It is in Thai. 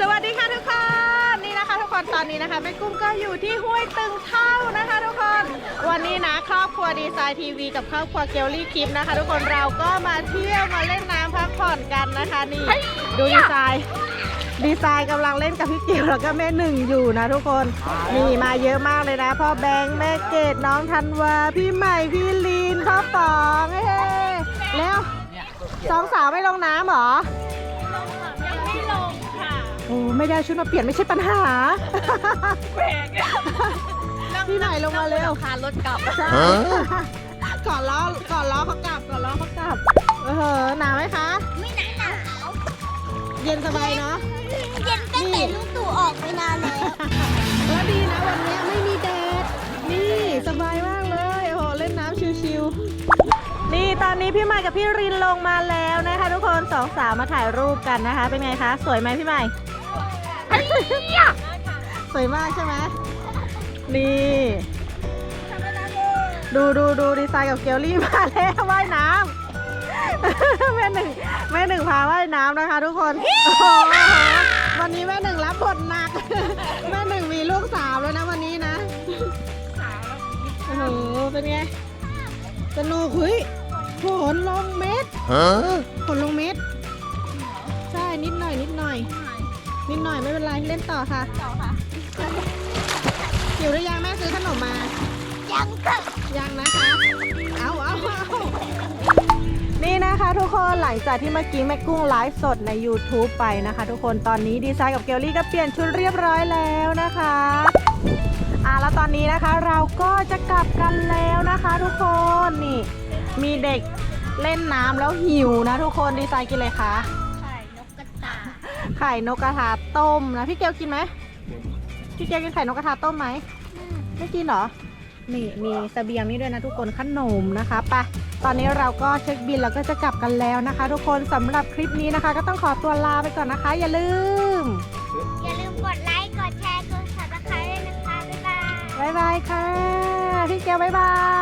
สวัสดีค่ะทุกคนนี่นะคะ ทุกคนตอนนี้นะคะแม่กุ้งก็อยู่ที่ห้วยตึงเท่านะคะ ทุกคน วันนี้นะครอบครัวดีไซน์ทีวีกับครอบครัวเกลลี่คลิปนะคะ ทุกคนเราก็มาเที่ยวมาเล่นน้ำพักผ่อนกันนะคะนี่ดูดีไซน์ดีไซน์กำลังเล่นกับพี่เกียวแล้วก็แม่หนึ่งอยู่นะทุกคนนี่มาเยอะมากเลยนะพ่อแบงค์แม่เกดน้องธันวาพี่ใหม่พี่ลีนพ่อป๋องเฮ้แล้วสองสาวไม่ลงน้ำหรอ โอ้ไม่ได้ชุดมาเปลี่ยนไม่ใช่ปัญหาพี่ใหม่ลงมาเร็ว คารถกลับ ก่อนล้อก่อนล้อเขากลับก่อนล้อเขากลับ เออหนาวไหมคะ ไม่หนาวหนาวเย็นสบายเนาะ เย็นตั้งแต่ลูกตู่ออกไปนานแล้วแล้วดีนะวันนี้ไม่มีแดด นี่สบายมากเลยโอ้โหเล่นน้ำชิวๆ นี่ตอนนี้พี่ใหม่กับพี่รินลงมาแล้วนะคะ ทุกคนสองสาวมาถ่ายรูปกันนะคะ เป็นไงคะ สวยไหมพี่ใหม่ สวยมากใช่ไหมนี่ ดูดูดูดีไซน์กับเกลลี่มาแล้วว่ายน้ำแม่หนึ่งแม่หนึ่งพาว่ายน้ำนะคะทุกคนโอ้โหวันนี้แม่หนึ่งรับบทหนัก แม่หนึ่งมีลูกสาวแล้วนะวันนี้นะโอ้โหเป็นไงสนุกเฮ้ยฝนลงเม็ด Huh? ฝนลงเม็ด ใช่นิดหน่อยนิดหน่อย นิดหน่อยไม่เป็นไรเล่นต่อค่ะต่อค่ะ หิวหรือยังแม่ซื้อขนมมา ยังค่ะยังนะคะ เอาเอาเอานี่นะคะทุกคนหลังจากที่เมื่อกี้แม่กุ้งไลฟ์สดใน YouTube ไปนะคะ ทุกคนตอนนี้ดีไซน์กับเกลลี่ก็เปลี่ยนชุดเรียบร้อยแล้วนะคะอะแล้วตอนนี้นะคะเราก็จะกลับกันแล้วนะคะ ทุกคนนี่มีเด็กเล่นน้ำแล้วหิวนะทุกคนดีไซน์กินเลยคะ ไข่นกกระทาต้มนะพี่เกลกินไหมพี่เกลกินไข่นกกระทาต้มไหมไม่กินเหรอนี่มีเสบียงนี่ด้วยนะทุกคนขนมนะคะไปะตอนนี้เราก็เช็คบินแล้วก็จะกลับกันแล้วนะคะ ทุกคนสำหรับคลิปนี้นะคะ ก็ต้องขอตัวลาไปก่อนนะคะ อย่าลืม อย่าลืมกดไลค์กดแชร์กดซับสไครต์ด้วยนะคะบ๊ายบายบ๊ายบายค่ะพี่เกลบ๊ายบาย